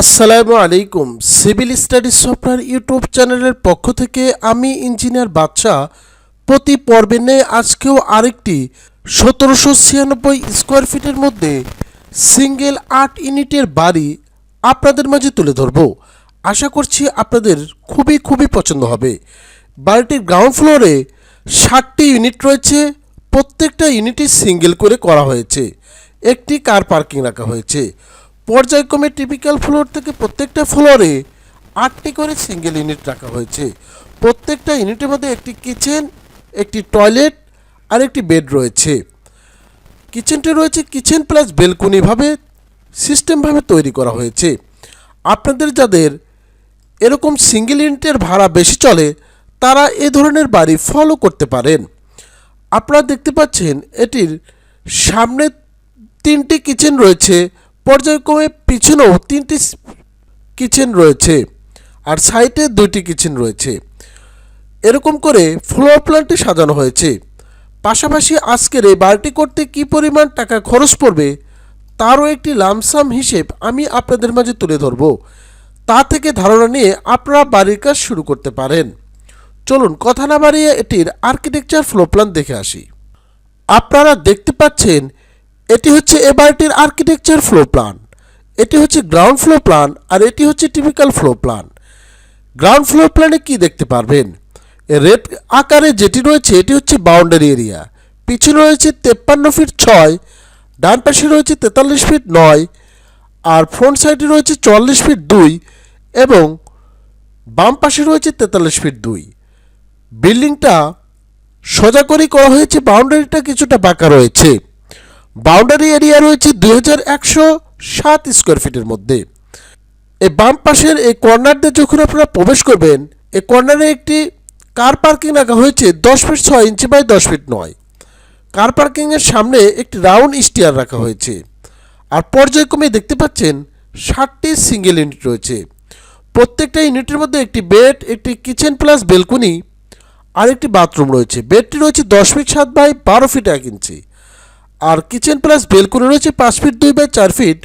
আসসালামু আলাইকুম। Civil studies software YouTube চ্যানেলের পক্ষ থেকে আমি ইঞ্জিনিয়ার বাদশা প্রতি পর্বে নিয়ে আজকেও আরেকটি সতেরোশো ছিয়ানব্বই স্কোয়ার ফিটের মধ্যে সিঙ্গেল আট ইউনিটের বাড়ি আপনাদের মাঝে তুলে ধরব। আশা করছি আপনাদের খুবই খুবই পছন্দ হবে। বাড়িটির গ্রাউন্ড ফ্লোরে ষাটটি ইউনিট রয়েছে। প্রত্যেকটা ইউনিটই সিঙ্গেল করে করা হয়েছে। একটি কার পার্কিং রাখা হয়েছে। পর্যায়ক্রমে টিপিক্যাল ফ্লোর থেকে প্রত্যেকটা ফ্লোরে আটটি করে সিঙ্গেল ইউনিট রাখা হয়েছে। প্রত্যেকটা ইউনিটের মধ্যে একটি কিচেন একটি টয়লেট আর একটি বেড রয়েছে। কিচেনটা রয়েছে কিচেন প্লাস বেলকনিভাবে সিস্টেমভাবে তৈরি করা হয়েছে। আপনাদের যাদের এরকম সিঙ্গেল ইউনিটের ভাড়া বেশি চলে, তারা এ ধরনের বাড়ি ফলো করতে পারেন। আপনারা দেখতে পাচ্ছেন, এটির সামনে তিনটি কিচেন রয়েছে পর্যায়ক্রমে পিছনেও তিনটি কিচেন রয়েছে আর সাইডে দুইটি কিচেন রয়েছে। এরকম করে ফ্লোর প্ল্যানটি সাজানো হয়েছে। পাশাপাশি আজকের এই বাড়িটি করতে কী পরিমাণ টাকা খরচ পড়বে, তারও একটি লামসাম হিসেব আমি আপনাদের মাঝে তুলে ধরব। তা থেকে ধারণা নিয়ে আপনারা বাড়ির কাজ শুরু করতে পারেন। চলুন কথা না বাড়িয়ে এটির আর্কিটেকচার ফ্লো প্ল্যান দেখে আসি। আপনারা দেখতে পাচ্ছেন এটি হচ্ছে এ বাড়িটির আর্কিটেকচার ফ্লো প্ল্যান এটি হচ্ছে গ্রাউন্ড ফ্লো প্ল্যান আর এটি হচ্ছে typical floor plan ground floor প্ল্যানে কি দেখতে পারবেন? রেড আকারে যেটি রয়েছে, এটি হচ্ছে বাউন্ডারি এরিয়া পিছনে রয়েছে তেপ্পান্ন ফিট ছয়, ডান পাশে রয়েছে তেতাল্লিশ ফিট নয়, আর ফ্রন্ট সাইডে রয়েছে চুয়াল্লিশ ফিট দুই এবং বাম পাশে রয়েছে তেতাল্লিশ ফিট দুই। বিল্ডিংটা সোজা করেই করা হয়েছে বাউন্ডারিটা কিছুটা বাঁকা রয়েছে। বাউন্ডারি এরিয়া রয়েছে দুই সাত স্কোয়ার ফিটের মধ্যে। এই বাম পাশের এই কর্নার দিয়ে যখন আপনারা প্রবেশ করবেন এই কর্নারে একটি কার পার্কিং রাখা হয়েছে দশ ফিট ছয় ইঞ্চি বাই দশ ফিট নয়। কার পার্কিংয়ের সামনে একটি রাউন্ড স্টিয়ার রাখা হয়েছে। আর পর্যায়ক্রমে দেখতে পাচ্ছেন ষাটটি সিঙ্গেল ইউনিট রয়েছে। প্রত্যেকটা ইউনিটের মধ্যে একটি বেড, একটি কিচেন প্লাস বেলকনি আর একটি বাথরুম রয়েছে। বেডটি রয়েছে দশ ফিট সাত বাই বারো ফিট এক ইঞ্চি। আর কিচেন প্লাস বেলকনি রয়েছে পাঁচ ফিট দুই বাই চার ফিট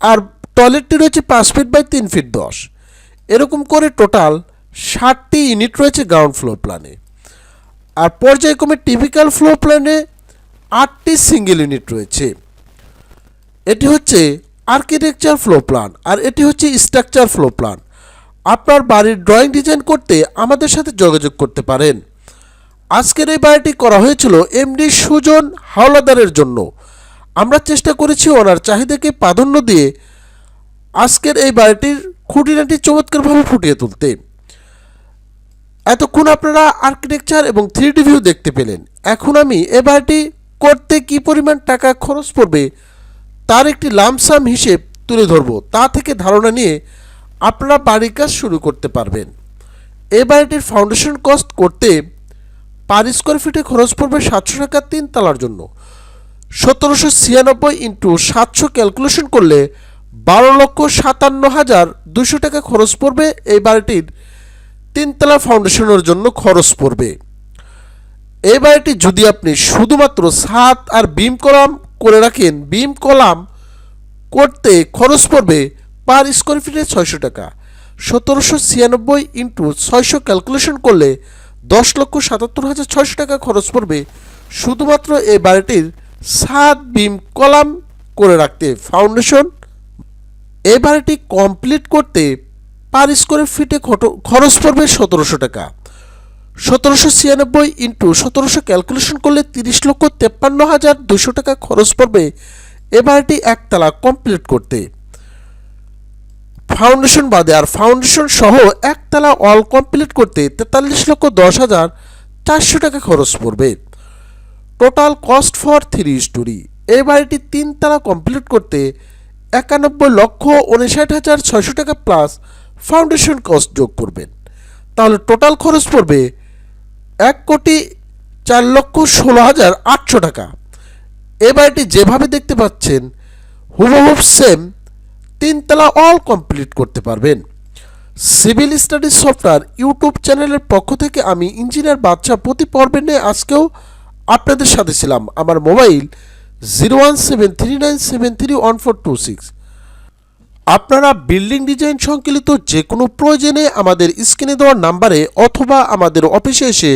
আর টয়লেটটি রয়েছে পাঁচ ফিট বাই তিন ফিট দশ। এরকম করে টোটাল ষাটটি ইউনিট রয়েছে গ্রাউন্ড ফ্লোর প্ল্যানে আর পর্যায়ক্রমে টিপিক্যাল ফ্লোর প্ল্যানে আটটি সিঙ্গেল ইউনিট রয়েছে। এটি হচ্ছে আর্কিটেকচার ফ্লো প্ল্যান আর এটি হচ্ছে স্ট্রাকচার ফ্লো প্ল্যান আপনার বাড়ির ড্রয়িং ডিজাইন করতে আমাদের সাথে যোগাযোগ করতে পারেন। আজকের এই বাড়িটি করা হয়েছিল এমডি সুজন হাওলাদারের জন্য। আমরা চেষ্টা করেছি ওনার চাহিদাকে প্রাধান্য দিয়ে আজকের এই বাড়িটির খুঁটিনাটি চমৎকারভাবে ফুটিয়ে তুলতে। এতক্ষণ আপনারা আর্কিটেকচার এবং থ্রি ভিউ দেখতে পেলেন। এখন আমি এ বাড়িটি করতে কি পরিমাণ টাকা খরচ পড়বে তার একটি লামসাম হিসেব তুলে ধরব। তা থেকে ধারণা নিয়ে আপনারা বাড়ির কাজ শুরু করতে পারবেন। এ বাড়িটির ফাউন্ডেশন কস্ট করতে পার স্কোয়ার ফিটে খরচ পড়বে সাতশো টাকা তিন তালার জন্য। সতেরোশো ছিয়ানব্বই ইন্টু সাতশো ক্যালকুলেশন করলে বারো লক্ষ সাতান্ন হাজার দুশো টাকা খরচ পড়বে। এই বাড়িটির তিনতলা ফাউন্ডেশনের জন্য খরচ পড়বে। এই বাড়িটি যদি আপনি শুধুমাত্র ছাদ আর বিম কলাম করে রাখেন বিম কলাম করতে খরচ পড়বে পার স্কোয়ার ফিটে ছয়শো টাকা। সতেরোশো ছিয়ানব্বই ইন্টু ছয়শো ক্যালকুলেশন করলে দশ লক্ষ সাতাত্তর হাজার ছয়শো টাকা খরচ পড়বে শুধুমাত্র এই বাড়িটির সাত বিম কলাম করে রাখতে ফাউন্ডেশন। এই বাড়িটি কমপ্লিট করতে পার স্কোয়ার ফিটে খরচ পড়বে সতেরোশো টাকা। সতেরোশো ছিয়ানব্বই ইন্টু সতেরোশো ক্যালকুলেশন করলে তিরিশ লক্ষ তেপ্পান্ন হাজার দুশো টাকা খরচ পড়বে। এ বাড়িটি একতলা কমপ্লিট করতে। ফাউন্ডেশন বাদে আর ফাউন্ডেশন সহ একতলা অল কমপ্লিট করতে তেতাল্লিশ লক্ষ দশ হাজার চারশো টাকা খরচ পড়বে। Total cost for three storey এই বাড়িটি তিনতলা কমপ্লিট করতে একানব্বই লক্ষ উনষাট হাজার ছয়শো টাকা প্লাস ফাউন্ডেশন কস্ট যোগ করবেন। তাহলে টোটাল খরচ পড়বে এক কোটি চার লক্ষ ষোলো হাজার আটশো টাকা। এ বাড়িটি যেভাবে দেখতে পাচ্ছেন হুবহুব সেম তিনতলা অল কমপ্লিট করতে পারবেন। সিভিল স্টাডিজ সফটওয়্যার ইউটিউব চ্যানেলের পক্ষ থেকে আমি ইঞ্জিনিয়ার বাদশা প্রতি পর্বে নিয়ে আজকেও আপনাদের সাথে ছিলাম। আমার mobile zero one seven three nine seven three one four two six আপনারা বিল্ডিং ডিজাইন সংকলিত যে কোনো প্রয়োজনে আমাদের স্ক্রিনে দেওয়া নাম্বারে অথবা আমাদের অফিসে এসে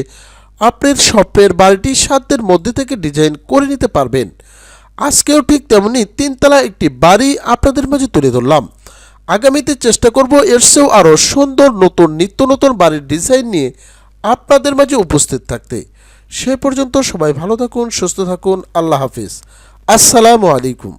আপনার শপের বাড়িটি সাধ্যের মধ্যে থেকে ডিজাইন করে নিতে পারবেন। আজকেও ঠিক তেমনি তিনতলা একটি বাড়ি আপনাদের মাঝে তুলে ধরলাম। আগামীতে চেষ্টা করব এর চেয়েও আরও সুন্দর নতুন, নিত্য নতুন বাড়ির ডিজাইন নিয়ে আপনাদের মাঝে উপস্থিত থাকতে। সে পর্যন্ত সবাই ভালো থাকুন, সুস্থ থাকুন, আল্লাহ হাফিজ। আসসালামু আলাইকুম।